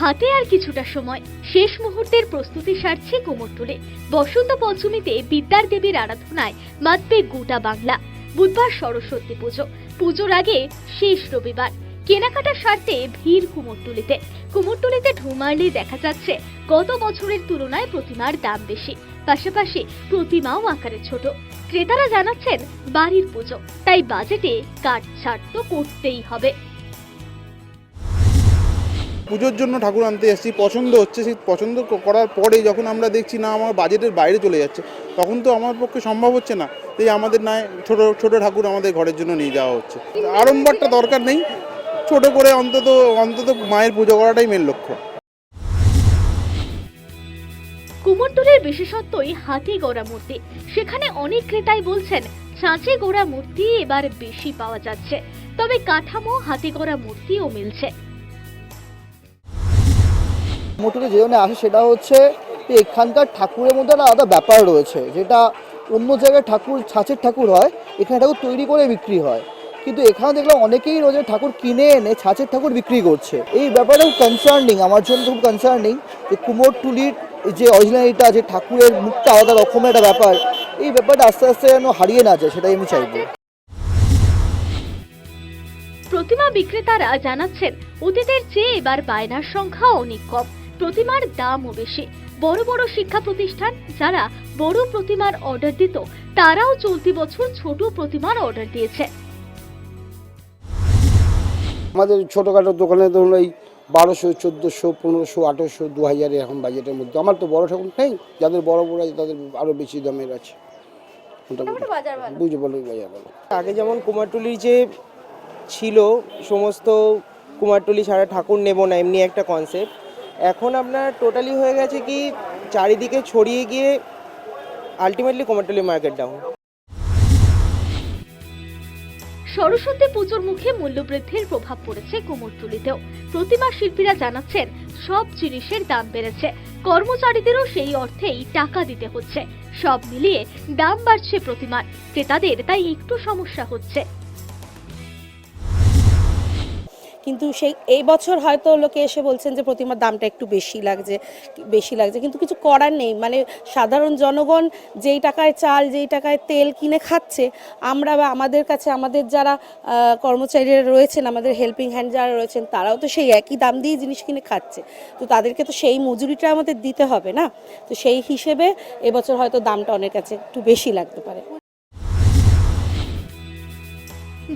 হাতে আর কিছুটা সময় শেষ মুহূর্তের প্রস্তুতি সারছে কুমোরটুলে বসন্ত পঞ্চমীতে বিদ্যার দেবীর আরাধনায় মাতবে গোটা বাংলা। বুধবার সরস্বতী পুজো। পুজোর আগে শেষ রবিবার। কেনাকাটা সারতে ভিড় কুমোরটুলিতে কুমোরটুলিতে ঢুমারলে দেখা যাচ্ছে। গত বছরের তুলনায় প্রতিমার দাম বেশি। পাশাপাশি প্রতিমাও আকারে ছোট। ক্রেতারা জানাচ্ছেন, বাড়ির পুজো। তাই বাজেটে কাট ছাড় তো করতেই হবে। পুজোর জন্য ঠাকুর আনতে এসেছি, পছন্দ হচ্ছে সেই পছন্দ করার পরে যখন আমরা দেখছি না, আমার বাজেটের বাইরে চলে যাচ্ছে, তখন তো আমার পক্ষে সম্ভব হচ্ছে না এই আমাদের নয় ছোট ছোট ঠাকুর আমাদের ঘরের জন্য নিয়ে যাওয়া হচ্ছে। আড়ম্বরটা দরকার নেই, ছোট করে অন্তত অন্তত মায়ের পুজো করাটাই মেন লক্ষ্য। কুমোরটুলির বিশেষত্বই হাতি গড়া মূর্তি। সেখানে অনেক ক্রেতাই বলছেন, ছাঁচে গড়া মূর্তি এবার বেশি পাওয়া যাচ্ছে। তবে কাঠামো, হাতি গড়া মূর্তিও মিলছে। মোটরে যে জন্য আসে সেটা হচ্ছে যে এখানকার ঠাকুরের মধ্যে একটা আলাদা ব্যাপার রয়েছে। যেটা অন্য জায়গায় ঠাকুর, ছাঁচের ঠাকুর হয়, এখানে ঠাকুর তৈরি করে বিক্রি হয়। কিন্তু এখানে দেখলাম অনেকেই রোজের ঠাকুর কিনে এনে ছাঁচের ঠাকুর বিক্রি করছে। এই ব্যাপারটা খুব কনসার্নিং আমার জন্য খুব কনসার্নিং যে কুমোরটুলির যে অরিজিনালিটা যে ঠাকুরের মুখটা আলাদা রকমের একটা ব্যাপার, এই ব্যাপারটা আস্তে আস্তে যেন হারিয়ে না যায়, সেটাই আমি চাইব। প্রতিমা বিক্রেতারা জানাচ্ছেন, অতীতের চেয়ে এবার বায়নার সংখ্যা অনেক কম। প্রতিমার দামও বেশি। বড় বড় শিক্ষা প্রতিষ্ঠান যারা বড় প্রতিমার অর্ডার দিত তারাও চলতি বছর ছোট প্রতিমার অর্ডার দিয়েছে। আমাদের ছোটোখাটো দোকানে ধরুন এই বারোশো চোদ্দোশো পনেরোশো আঠেরোশো দু হাজার এরকম বাজেটের মধ্যে। আমার তো বড় ঠাকুর নেই যাদের বড় বড় আছে তাদের আরও বেশি দামের আছে। বুঝে বলো বাজার ভালো। আগে যেমন কুমারটুলির যে ছিল সমস্ত কুমারটুলি ছাড়া ঠাকুর নেব না এমনি একটা কনসেপ্ট এখন আপনার টোটালি হয়ে গেছে কি চারিদিকে ছড়িয়ে গিয়ে ultimately Kumartuli market down Saraswati পুজোর মুখে মূল্যবৃদ্ধির প্রভাব পড়েছে কুমোরটুলিতেও প্রতিমা শিল্পীরা জানাচ্ছেন, সব জিনিসের দাম বেড়েছে। কর্মচারীদেরও সেই অর্থেই টাকা দিতে হচ্ছে। সব মিলিয়ে দাম বাড়ছে প্রতিমার। ক্রেতাদের তাই একটু সমস্যা হচ্ছে। কিন্তু সেই, এই বছর হয়তো লোকে এসে বলছেন যে প্রতিমার দামটা একটু বেশি লাগছে বেশি লাগছে, কিন্তু কিছু করার নেই। মানে সাধারণ জনগণ যেই টাকায় চাল, যেই টাকায় তেল কিনে খাচ্ছে, আমরা বা আমাদের কাছে, আমাদের যারা কর্মচারীরা রয়েছেন, আমাদের হেল্পিং হ্যান্ড যারা রয়েছেন, তারাও তো সেই একই দাম দিয়ে জিনিস কিনে খাচ্ছে। তো তাদেরকে তো সেই মজুরিটা আমাদের দিতে হবে না? তো সেই হিসেবে এবছর হয়তো দামটা অনেক কাছে একটু বেশি লাগতে পারে।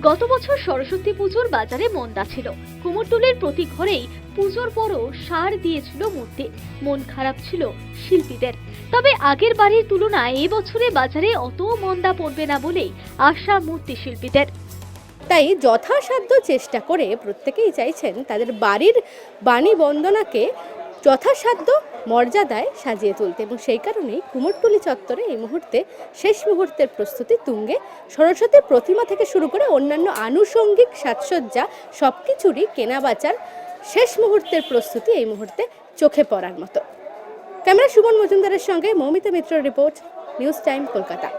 গত বছর সরস্বতী পুজোর বাজারে মন্দা ছিল। কুমোরটুলির প্রতি ঘরেই পুজোর পরও সার দিয়েছিল মূর্তি। মন খারাপ ছিল শিল্পীদের। তবে আগের বাড়ির তুলনায় এবছরে বাজারে অত মন্দা পড়বে না বলেই আশা মূর্তি শিল্পীদের। তাই যথাসাধ্য চেষ্টা করে প্রত্যেকেই চাইছেন তাদের বাড়ির বাণী বন্দনাকে যথাসাধ্য মর্যাদায় সাজিয়ে তুলতে এবং সেই কারণেই কুমোরটুলি চত্বরে এই মুহূর্তে, শেষ মুহূর্তের প্রস্তুতি তুঙ্গে সরস্বতী প্রতিমা থেকে শুরু করে অন্যান্য আনুষঙ্গিক সাজসজ্জা সব কিছুরই কেনাবেচার শেষ মুহূর্তের প্রস্তুতি এই মুহূর্তে চোখে পড়ার মতো। ক্যামেরা সুমন মজুমদারের সঙ্গে Moumita Mitra report, News Time Kolkata.